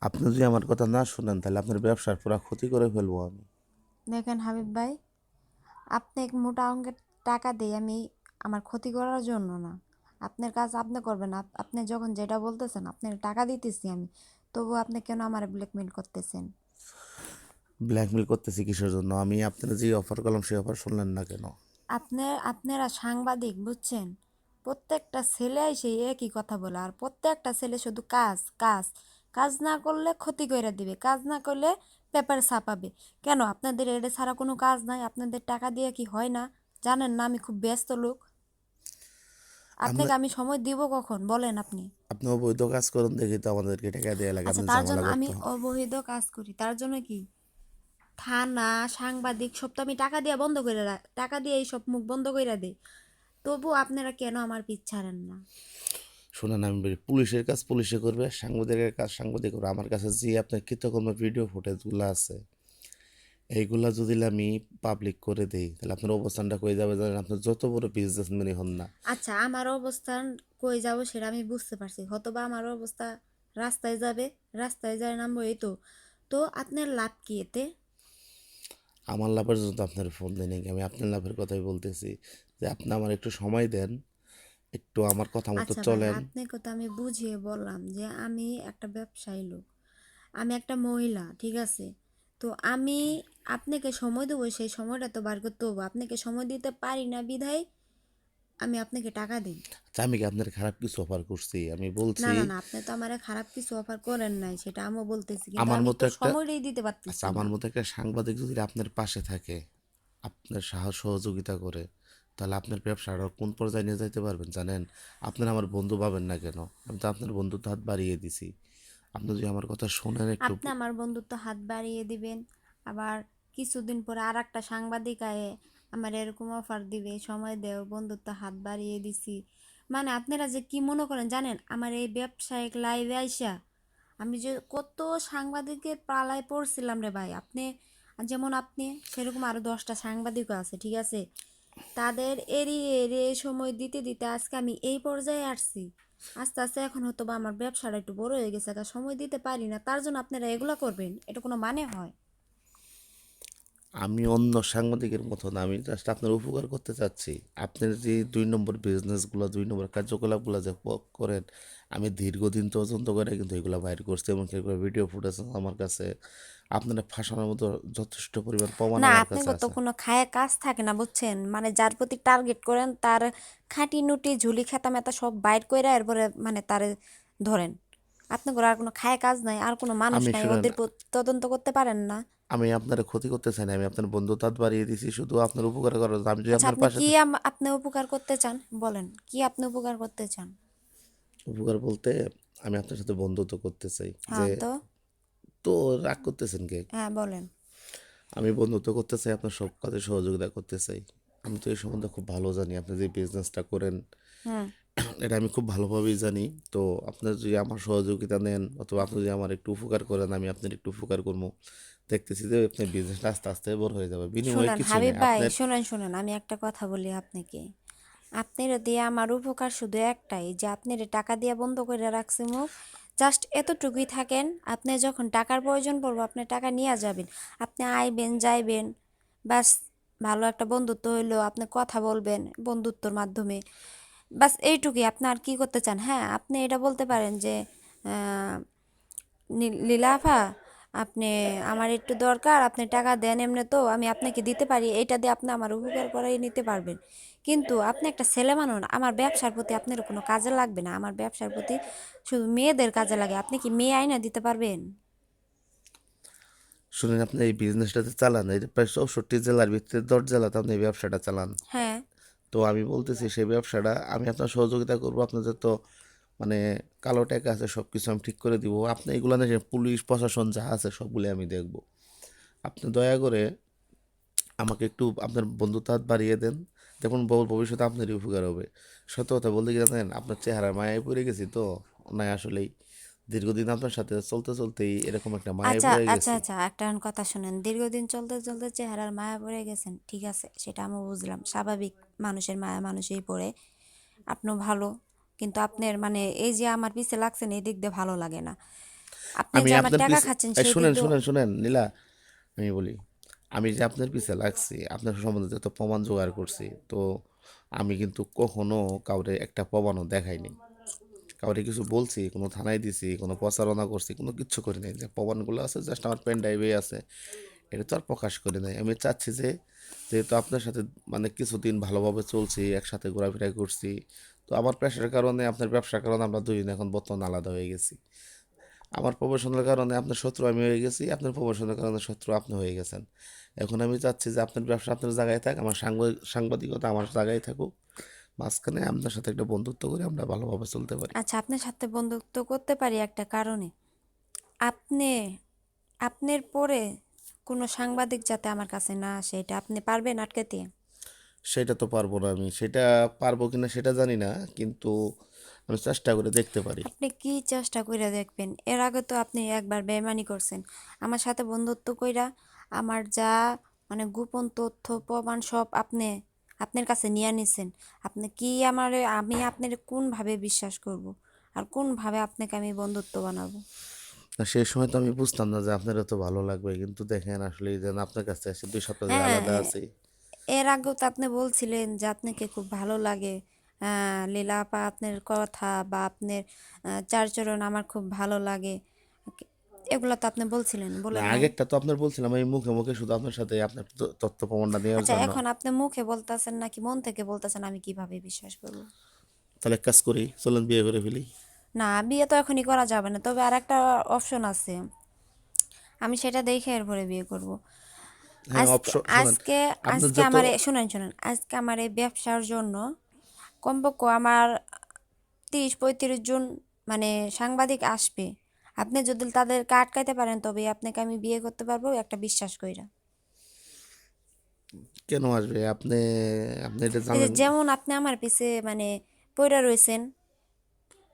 আপনি যদি আমার কথা না শুনেন তাহলে আপনার ব্যবসার পুরো ক্ষতি করে ফেলব আমি। দেখেন হাবিব ভাই আপনি এক মোটা অঙ্কের টাকা দিই আমি আমার ক্ষতি করার জন্য না। আপনার কাজ আপনি করবেন আপ- আপনি যখন যেটা বলতেছেন আপনার টাকা দিতেছি আমি তবু আপনি কেন আমার ব্ল্যাকমেল করতেছেন? ব্ল্যাকমেল করতেছি কিসের জন্য? আমি আপনার যে অফার করলাম সেই অফার শুনলেন না কেন? আপনার আপনারা সাংবাদিক বুঝছেন? প্রত্যেকটা ছেলে এসে একই কথা বলে আর প্রত্যেকটা ছেলে শুধু কাজ কাজ। কাজ না করলে ক্ষতি করে দিবে কাজ না করলে পেপার ছাপাবে। কেন? আপনাদের এটা ছাড়া কোনো কাজ নাই আপনাদের টাকা দিয়ে কি হয় না? জানেন না আমি খুব ব্যস্ত লোক। আপনাকে আমি সময় দিব কখন? বলেন আপনি। আপনি অবৈধ কাজ করুন দেখি তো আমাদেরকে টাকা দেওয়া লাগে আচ্ছা আপনি তার জন্য আমি অবৈধ কাজ করি। তার জন্য কি? থানা সাংবাদিক সব তো আমি টাকা দিয়ে বন্ধ করে টাকা দিয়ে এই সব মুখ বন্ধ করে দেই। তবু আপনারা কেন আমার পিছ ছাড়েন না? শুনেন আমি বলি পুলিশের কাজ পুলিশে করবে সাংবাদিকের কাজ সাংবাদিক করবে। আমার কাছে যে আপনার কৃতকর্ম ভিডিও ফুটেজগুলো আছে এইগুলা যদি আমি পাবলিক করে দেই তাহলে আপনার অবস্থানটা কই যাবে জানেন? আপনার যত বড় বিজনেসম্যানই হন না। আচ্ছা আমার অবস্থান কই যাব সেটা আমি বুঝতে পারছি। হয়তোবা আমার অবস্থা রাস্তায় যাবে রাস্তায় যায় নামবো এই তো। তো আপনার লাভ কি এতে? আমার লাভের জন্য আপনার ফোন দেয় নাকি আমি আপনার লাভের কথাই বলতেছি যে আপনি আমার একটু সময় দেন। একটু আমার কথা মতো আচ্ছা ভাই চলেন। আপনাকে তো আমি বুঝিয়ে বললাম যে আমি একটা ব্যবসায়ী লোক। আমি একটা মহিলা ঠিক আছে? তো আমি আপনাকে সময় দেবো সেই সময়টা তো বার করতে হব। আপনাকে সময় দিতে পারি না বিধায় আমি আপনাকে টাকা দিই। আচ্ছা, আমি কি আপনার খারাপ কিছু অফার করছি? আমি বলছি না না আপনি তো আমার খারাপ কিছু অফার করেন নাই সেটা আমিও বলতেছি। কিন্তু আমার আমি মতো তো একটা- সময়টাই দিতে পারতেছি আচ্ছা আমার মতো একটা সাংবাদিক যদি আপনার পাশে থাকে আপনার সাহস সহযোগিতা করে তাহলে আপনার ব্যবসাটা কোন পর্যায়ে নিয়ে যেতে পারবেন জানেন? আপনার আমার বন্ধু পাবেন না কেন? আমি তো আপনার বন্ধুত্ব হাত বাড়িয়ে দিছি। আপনি যদি আমার কথা শোনেন একটু। আপনি আমার বন্ধুত্ব হাত বাড়িয়ে দিবেন। আবার কিছুদিন পরে আর একটা সাংবাদিক আয়ে আমার এরকম অফার দিবে, সময় দেও, বন্ধুত্ব হাত বাড়িয়ে দিছি। মানে আপনারা যে কি মনে করেন জানেন? আমার এই ব্যবসায়িক লাইভে আইসা আমি যে কত সাংবাদিকের পালায় পড়ছিলাম রে ভাই। আপনি, যেমন আপনি, সেরকম আরও দশটা সাংবাদিকও আছে, ঠিক আছে? তাদের এড়িয়ে এড়িয়ে সময় দিতে দিতে আজকে আমি এই পর্যায়ে আসছি। আস্তে আস্তে এখন হয়তো বা আমার ব্যবসাটা একটু বড় হয়ে গেছে, তা সময় দিতে পারি না, তার জন্য আপনারা এগুলো করবেন, এটা কোনো মানে হয়? আমি অন্য সাংবাদিকের মতন আমি জাস্ট আপনার উপকার করতে চাচ্ছি। আপনার যে দুই নম্বর বিজনেসগুলো দুই নম্বর কার্যকলাপগুলো যে করেন, আমি দীর্ঘদিন পর্যন্ত করে কিন্তু এগুলো বাইর করছি এবং এগুলো ভিডিও ফুটেজ আমার কাছে। আপনারা ফাঁসানোর মতো যথেষ্ট পরিমাণ প্রমাণ না আমার আপনার কাছে তো আছে। কোনো খায় কাজ থাকে না বুঝছেন? মানে যার প্রতি টার্গেট করেন তার খাঁটি নুটি ঝুলি খেতা মেতা সব বাইর করে এরপরে মানে তারে ধরেন। আর কোনো খায় কাজ নাই আর কোনো মানুষ আমি নাই শুনেন- ওদের তদন্ত করতে পারেন না। আমি আপনার ক্ষতি করতে চাই না আমি আপনার বন্ধুত্ব হাত বাড়িয়ে দিছি শুধু আপনার উপকার করার জন্য। আমি যদি আচ্ছা আপনার আপনি পাশে কি আম- আপনি উপকার করতে চান? বলেন কি আপনি উপকার করতে চান? উপকার বলতে আমি আপনার সাথে বন্ধুত্ব করতে চাই। যে হ্যাঁ তো? রাগ করতেছেন কে? হ্যাঁ বলেন। আমি বন্ধুত্ব করতে চাই আপনার সব কাজে সহযোগিতা করতে চাই। আমি তো এই সম্বন্ধে খুব ভালো জানি আপনি যে বিজনেসটা করেন হুম এটা আমি খুব ভালোভাবেই জানি। তো আপনার যদি আমার সহযোগিতা নেন অথবা আপনি যদি আমার একটু উপকার করেন আমি আপনার একটু উপকার করব। দেখতেছি যে আপনার বিজনেসটা আস্তে আস্তে বড় হয়ে যাবে বিনিময়ে কিছু হাবিব ভাই শুনেন শুনেন আমি একটা কথা বলি আপনাকে। আপনার দিয়ে আমার উপকার শুধু একটাই যে আপনার টাকা দিয়ে বন্ধ করে রাখছি মুখ জাস্ট এতটুকুই থাকেন, আপনি যখন টাকার প্রয়োজন পড়ব আপনি টাকা নিয়ে যাবেন। আপনি আইবেন, যাইবেন বাস ভালো একটা বন্ধুত্ব হইল, আপনি কথা বলবেন বন্ধুত্বর মাধ্যমে। বাস এইটুকুই, আপনি আর কী করতে চান? হ্যাঁ আপনি এটা বলতে পারেন যে লীলাফা আপনি, আমার একটু দরকার, আপনি টাকা দেন এমনি তো, আমি আপনাকে দিতে পারি, এইটা দিয়ে আপনি আমার উপকার করাই নিতে পারবেন। কিন্তু আপনি একটা ছেলে মানুষ আমার ব্যবসার প্রতি আপনার কোনো কাজে লাগবে না। আমার ব্যবসার প্রতি শুধু মেয়েদের কাজে লাগে। আপনি কি মেয়ে আইনা দিতে পারবেন? শুনেন আপনি এই বিজনেসটাতে চালান এই প্রায় চৌষট্টি জেলার ভিতরে দশ জেলাতে আপনি এই ব্যবসাটা চালান। হ্যাঁ। তো আমি বলতেছি সেই ব্যবসাটা আমি আপনার সহযোগিতা করব। আপনাদের তো মানে কালো টাকা আছে সব কিছু আমি ঠিক করে দিব। আপনি এগুলো না পুলিশ প্রশাসন যা আছে সবগুলো আমি দেখব। আপনি দয়া করে আমাকে একটু আপনার বন্ধুত্ব হাত বাড়িয়ে দেন। দেখুন ভবিষ্যতে আপনারই উপকার হবে। সত্য কথা বলতে কি জানেন আপনার চেহারা মায়ায় পড়ে গেছি তো না আসলেই দীর্ঘদিন আপনার সাথে চলতে চলতেই এরকম একটা মায়ায় আচ্ছা পড়ে আচ্ছা গেছি। আচ্ছা একটা কথা শুনেন। দীর্ঘদিন চলতে চলতে চেহারার মায়া পড়ে গেছেন ঠিক আছে সেটা আমি বুঝলাম। স্বাভাবিক মানুষের মায়া মানুষই পড়ে। আপনিও ভালো কিন্তু আপনার মানে এই যে আমার পিছে লাগছেন এই দিক দিয়ে ভালো লাগে না। আপনি যে আমার টাকা খাচ্ছেন শুনেন শুনেন শুনেন নীলা আমি বলি আমি যে আপনার পিছে লাগছি, আপনার সম্বন্ধে যত প্রমাণ জোগাড় করছি, তো আমি কিন্তু কখনো কাউরে একটা প্রমাণও দেখাইনি। কাউরে কিছু বলছি, কোনো থানায় দিছি, কোনো প্রচারণা করছি, কোনো কিচ্ছু করি নাই। যে প্রমাণগুলো আছে, জাস্ট আমার পেন ড্রাইভে আছে, এটা তো আর প্রকাশ করি নাই। আমি চাচ্ছি যে, যেহেতু আপনার সাথে মানে কিছুদিন ভালোভাবে চলছি, একসাথে ঘোরাফেরা করছি, তো আমার পেশার কারণে, আপনার ব্যবসার কারণে আমরা দুজন এখন বর্তমান আলাদা হয়ে গেছি। আমার প্রমোশনের কারণে আপনার শত্রু আমি হয়ে গেছি আপনার প্রমোশনের কারণে শত্রু আপনি হয়ে গেছেন। এখন আমি চাচ্ছি যে আপনার ব্যবসা আপনার জায়গায় থাক আমার সাংবাদিক সাংবাদিকতা আমার জায়গায় থাকুক। মাঝখানে আপনার সাথে একটা বন্ধুত্ব করে আমরা ভালোভাবে চলতে পারি। আচ্ছা আপনার সাথে বন্ধুত্ব করতে পারি একটা কারণে। আপনি আপনার পরে কোনো সাংবাদিক যাতে আমার কাছে না আসে এটা আপনি পারবেন আটকাতে? সেটা তো পারব না আমি। সেটা পারব কিনা সেটা জানি না কিন্তু আমি চেষ্টা করে দেখতে পারি। আপনি কি চেষ্টা কইরা দেখবেন? এর আগে তো আপনি একবার বেমানি করছেন। আমার সাথে বন্ধুত্ব কইরা আমার যা মানে গোপন তথ্য প্রমাণ সব আপনি আপনার কাছে নিয়ে নিছেন। আপনি কি আমার আমি আপনার কোনভাবে বিশ্বাস করব? আর কোনভাবে আপনাকে আমি বন্ধুত্ব বানাবো? না সেই সময় তো আমি বুঝতাম না যে আপনার তো ভালো লাগবে। কিন্তু দেখেন আসলে এই যে আপনার কাছে এসে দুই সপ্তাহ হ্যাঁ, আলাদা আছি। এর আগেও তো আপনি বলছিলেন যে আপনাকে খুব ভালো লাগে। লীলা আপা আপনার কথা বা আপনার চারচরণ আমার খুব ভালো লাগে। এগুলো তো আপনি বলছিলেন বলে আগেরটা তো আপনার বলছিলাম আমি মুখে মুখে শুধু আপনার সাথে আপনার তথ্য প্রমাণটা দেওয়ার আচ্ছা জন্য। এখন আপনি মুখে বলতেছেন নাকি মন থেকে বলতেছেন আমি কীভাবে বিশ্বাস করব? তাহলে এক কাজ করি চলেন বিয়ে করে ফেলি। না বিয়ে তো এখনই করা যাবে না তবে আর একটা অপশন আছে। আমি সেটা দেখে এরপরে বিয়ে করব। হ্যাঁ আজকে অপশন আজকে আমার শুনেন শুনেন আজকে আমার এই ব্যবসার জন্য কমপক্ষে আমার তিরিশ পঁয়ত্রিশ জন মানে সাংবাদিক আসবে। আপনি যদি তাদেরকে আটকাইতে পারেন তবে আপনাকে আমি বিয়ে করতে পারব একটা বিশ্বাস কইরা। কেন আসবে? আপনি আপনি এটা এই যে জানেন যেমন আপনি আমার পিছে মানে পইরা রয়েছেন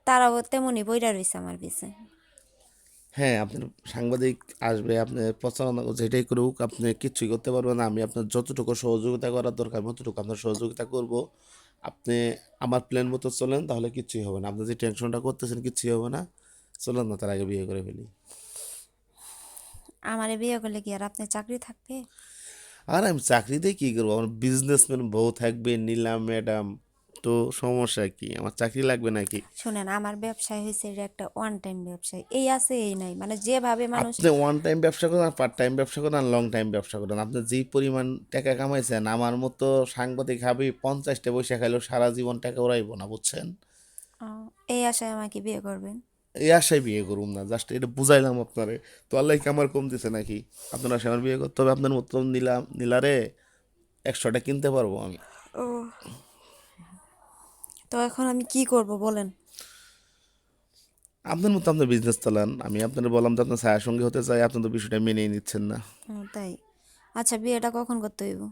তারাও তেমনই পইরা রয়েছে আমার পিছে। হ্যাঁ আপনার সাংবাদিক আসবে আপনি প্রচারণা যেটাই করুক আপনি কিচ্ছুই করতে পারবেন না। আমি আপনার যতটুকু সহযোগিতা করার দরকার ততটুকু আপনার সহযোগিতা করব। আপনি আমার প্ল্যান মতো চলেন তাহলে কিচ্ছুই হবে না। আপনি যে টেনশনটা করতেছেন কিচ্ছুই হবে না। চলেন না তার আগে বিয়ে করে ফেলি। আমারে বিয়ে করলে কি আর আপনি চাকরি থাকবে? আর আমি চাকরিতে কী করব? আমার বিজনেসম্যান বউ থাকবে নীলাম ম্যাডাম তো সমস্যা কি? আমার চাকরি লাগবে নাকি? শুনেন আমার ব্যবসায় হয়েছে এটা একটা ওয়ান টাইম ব্যবসা এই আছে এই নাই। মানে যেভাবে মানুষ আপনি ওয়ান টাইম ব্যবসা করেন পার্ট টাইম ব্যবসা করেন লং টাইম ব্যবসা করেন। আপনি যেই পরিমাণ টাকা কামাইছেন আমার মতো সাংবাদিক হাবি পঞ্চাশটা পয়সা খাইলেও সারা জীবন টাকা উড়াইবো না বুঝছেন? এই আশায় আমাকে বিয়ে করবেন? এই আশায় বিয়ে করুম না জাস্ট এটা বুঝাইলাম আপনারে। তো আল্লাহ কি আমার কম দিছে নাকি? আপনার আশায় আমার বিয়ে করতে হবে আপনার মতো নিলাম নিলারে একশোটা কিনতে পারব আমি। ও তো এখন আমি কি করব বলেন। আপনার মতো আপনার বিজনেস চালান। আমি আপনার বললাম যে আপনার ছায়ার সঙ্গে হতে চাই আপনি তো বিষয়টা মেনেই নিচ্ছেন না। তাই। আচ্ছা বিয়েটা কখন করতে হইব?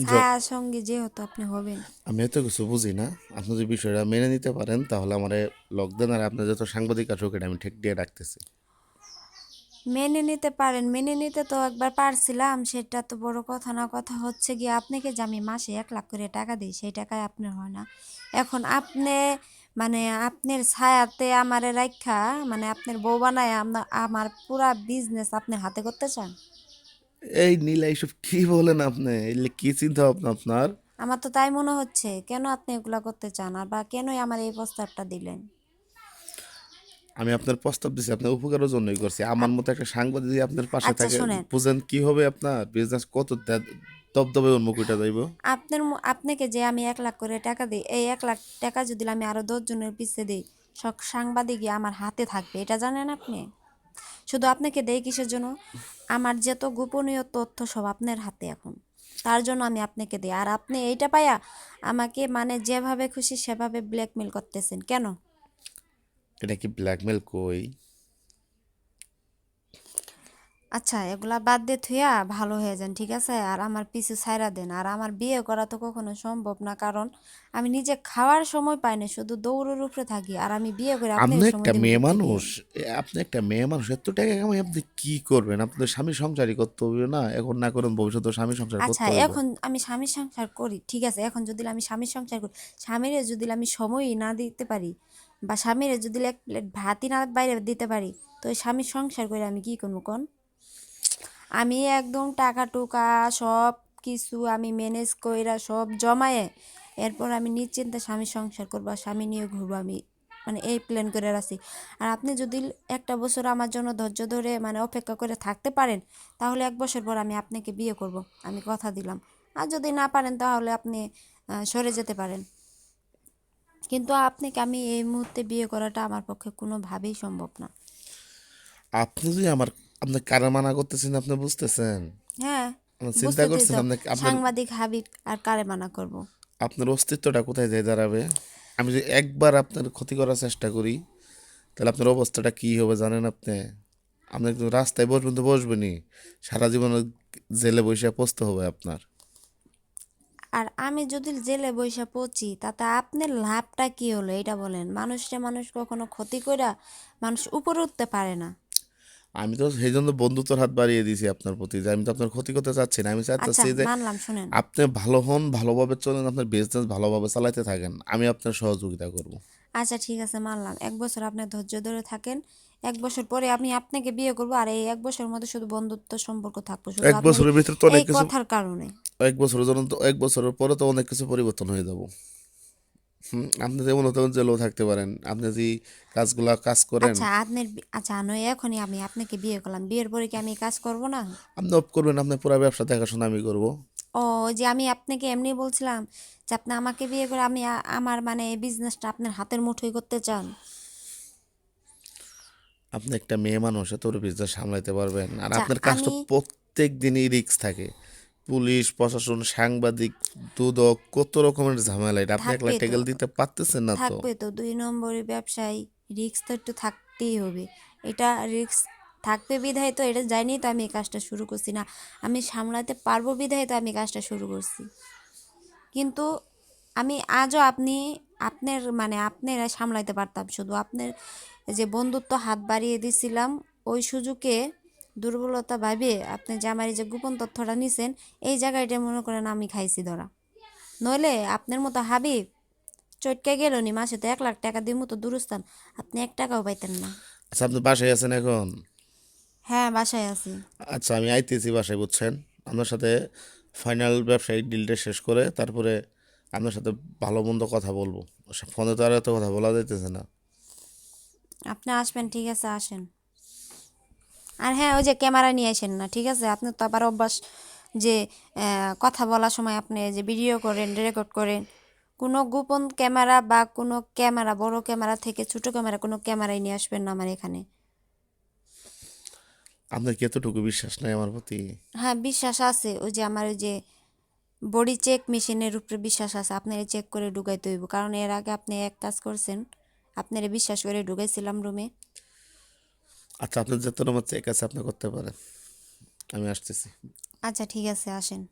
য- ছায়ার সঙ্গে যেহেতু আপনি হবেন। আমি এত কিছু বুঝি না। আপনি যদি বিষয়টা মেনে নিতে পারেন তাহলে আমার লক দেন আর আপনার যত সাংবাদিক আছে ওকে আমি ঠিক দিয়ে রাখতেছি। মেনে নিতে পারেন মেনে নিতে তো একবার পারছিলাম সেটা তো বড় কথা না কথা হচ্ছে গিয়ে আপনাকে যে আমি মাসে এক লাখ করে টাকা দিই সেই টাকায় আপনার হয় না। এখন আপনি মানে আপনার ছায়াতে আমারে রাখা মানে আপনার বউ বানায় আমার পুরা বিজনেস আপনি হাতে করতে চান? এই নীলা এইসব কি বলেন আপনি? এগুলো কি চিন্তা ভাবনা আপনার? আমার তো তাই মনে হচ্ছে কেন আপনি এগুলা করতে চান? আর বা কেনই আমার এই প্রস্তাবটা দিলেন? আমি আপনার প্রস্তাব দিচ্ছি আপনার উপকারের জন্যই করছি। আমার মতো একটা সাংবাদিক যদি আপনার পাশে আচ্ছা, থাকে শোনেন। বুঝেন কি হবে আপনার বিজনেস কত দে- দবদবে উন্মুখ উঠে যাইব। আপনার ম- আপনাকে যে আমি এক লাখ করে টাকা দিই এই এক লাখ টাকা যদি আমি আরও দশ জনের পিছিয়ে দিই সব সাংবাদিকই আমার হাতে থাকবে এটা জানেন আপনি? শুধু আপনাকে দেই কিসের জন্য? আমার যত গোপনীয় তথ্য সব আপনার হাতে এখন। তার জন্য আমি আপনাকে দিই। আর আপনি এইটা পাইয়া আমাকে মানে যেভাবে খুশি সেভাবে ব্ল্যাকমেল করতেছেন। কেন? এটা কি ব্ল্যাকমেল কই? আচ্ছা এগুলা বাদ দিয়ে থুয়া ভালো হয়ে যান ঠিক আছে? আর আমার পিছু ছাইরা দেন। আর আমার বিয়ে করা তো কখনো সম্ভব না কারণ আমি নিজে খাওয়ার সময় পাই না শুধু দৌড়ের উপরে থাকি। আর আমি বিয়ে করে আপনি একটা মেয়ে মানুষ আপনি একটা মেয়ে মানুষ এত টাকা কামাই আপনি কি করবেন? আপনার স্বামী সংসারই করতে হবে না এখন না করেন ভবিষ্যতে স্বামী সংসার আচ্ছা করতে হবে। এখন আমি স্বামীর সংসার করি ঠিক আছে? এখন যদি আমি স্বামীর সংসার করি স্বামীর যদি আমি সময়ই না দিতে পারি বা স্বামীরে যদি এক প্লেট ভাতই না বাইরে দিতে পারি, তো ওই স্বামীর সংসার করে আমি কি করব কোন? আমি একদম টাকা টুকা সব কিছু আমি ম্যানেজ কইরা সব জমায়ে, এরপর আমি নিশ্চিন্তে স্বামীর সংসার করব স্বামী নিয়ে ঘুরবো আমি। মানে এই প্ল্যান করে রাখছি। আর আপনি যদি একটা বছর আমার জন্য ধৈর্য ধরে মানে অপেক্ষা করে থাকতে পারেন, তাহলে এক বছর পর আমি আপনাকে বিয়ে করব। আমি কথা দিলাম। আর যদি না পারেন তাহলে আপনি সরে যেতে পারেন। কিন্তু আপনাকে আমি এই মুহূর্তে বিয়ে করাটা আমার পক্ষে কোনোভাবেই সম্ভব না। আপনি যদি আমার আপনি কারা মানা করতেছেন আপনি বুঝতেছেন? হ্যাঁ চিন্তা করছেন আপনি সাংবাদিক হাবিব আর কারে মানা করব? আপনার অস্তিত্বটা কোথায় যায় দাঁড়াবে? আমি যদি একবার আপনার ক্ষতি করার চেষ্টা করি তাহলে আপনার অবস্থাটা কি হবে জানেন আপনি? আপনি রাস্তায় বসবেন তো বসবেনই। সারা জীবন জেলে বসে পচতে হবে আপনার। আর আমি যদি জেলে বৈশা পচি তাতে আপনার লাভটা কি হলো? এটা বলেন। মানুষটা মানুষ কখনো ক্ষতি কইরা মানুষ উপরে উঠতে পারে না। আমি তো সেই জন্য বন্ধুত্বর হাত বাড়িয়ে দিয়েছি আপনার প্রতি যে আমি তো আপনার ক্ষতি করতে চাচ্ছি না। আমি চাচ্ছি যে আপনি ভালো হন ভালোভাবে চলেন আপনার বিজনেস ভালোভাবে চালাতে থাকেন। আমি আপনার সহযোগিতা করব। আচ্ছা ঠিক আছে মানলাম। এক বছর আপনি ধৈর্য ধরে থাকেন এক বছর পরে আমি আপনাকে বিয়ে করব আর এই এক বছরের মধ্যে শুধু বন্ধুত্ব সম্পর্ক থাকব শুধু এক বছরের ভিতরে তো অনেক কিছু কথার কারণে। এক বছরের জন্য তো এক বছরের পরে তো অনেক কিছু পরিবর্তন হয়ে যাব। হুম আপনি যেমন তেমন জেলেও থাকতে পারেন আপনি যদি কাজগুলা কাজ করেন আচ্ছা আপনার আচ্ছা নয় এখনই আমি আপনাকে বিয়ে করলাম বিয়ের পরে কি আমি কাজ করব না? আপনি অফ করবেন আপনার পুরো ব্যবসা দেখাশোনা আমি করব। ও যে আমি আপনাকে এমনি বলছিলাম যে আপনি আমাকে বিয়ে করে আমি আমার মানে বিজনেসটা আপনার হাতের মুঠোয় করতে চান। আপনি একটা মেয়ে মানুষ এত বিজনেস সামলাইতে পারবেন। আর আচ্ছা, আপনার কাজ তো প্রত্যেক দিনই রিস্ক থাকে। পুলিশ প্রশাসন সাংবাদিক দুদক কত রকমের ঝামেলা এটা। আপনি একলা টেকেল দিতে পারতেছেন না তো। থাকবে তো দুই নম্বরের ব্যবসায় রিস্ক তো একটু থাকতেই হবে। এটা রিস্ক থাকবে বিধায় তো এটা জানি তো আমি এই কাজটা শুরু করছি না। আমি সামলাতে পারব বিধায় তো আমি কাজটা শুরু করছি। কিন্তু আমি আজও আপনি আপনার মানে আপনারা সামলাইতে পারতাম শুধু। আপনার যে বন্ধুত্ব হাত বাড়িয়ে দিছিলাম ওই সুযোগে দুর্বলতা ভাবে আপনি যে আমার এই যে গোপন তথ্যটা নিছেন এই জায়গাটা মনে করেন আমি খাইছি ধরা। নইলে আপনার মতো হাবিব চটকে গেল নি মাসে তো এক লাখ টাকা দিয়ে মতো দূরস্থান আপনি এক টাকাও পাইতেন না। আচ্ছা আপনি বাসায় আছেন এখন? হ্যাঁ বাসায় আছি। আচ্ছা আমি আইতেছি বাসায় বুঝছেন? আপনার সাথে ফাইনাল ব্যবসায়িক ডিলটা শেষ করে তারপরে আপনার সাথে ভালো মন্দ কথা বলব। ফোনে তো আর এত কথা বলা যাইতেছে না। আপনি আসবেন ঠিক আছে আসেন। আর হ্যাঁ ওই যে ক্যামেরা নিয়ে আসেন না ঠিক আছে? আপনি তো আবার অভ্যাস যে কথা বলার সময় আপনি যে ভিডিও করেন রেকর্ড করেন কোনো গোপন ক্যামেরা বা কোনো ক্যামেরা বড় ক্যামেরা থেকে ছোট ক্যামেরা কোনো ক্যামেরাই নিয়ে আসবেন না আমার এখানে। আপনার কি এতটুকু বিশ্বাস নাই আমার প্রতি? হ্যাঁ বিশ্বাস আছে। ওই যে আমার ওই যে বডি চেক মেশিনের উপরে বিশ্বাস আছে। আপনারা চেক করে ঢুকাইতে হইব। কারণ এর আগে আপনি এক কাজ করছেন আপনারা বিশ্বাস করে ঢুকেছিলাম রুমে আচ্ছা আপনার যত নম্বর চেক আছে আপনি করতে পারেন। আমি আসতেছি। আচ্ছা ঠিক আছে আসেন।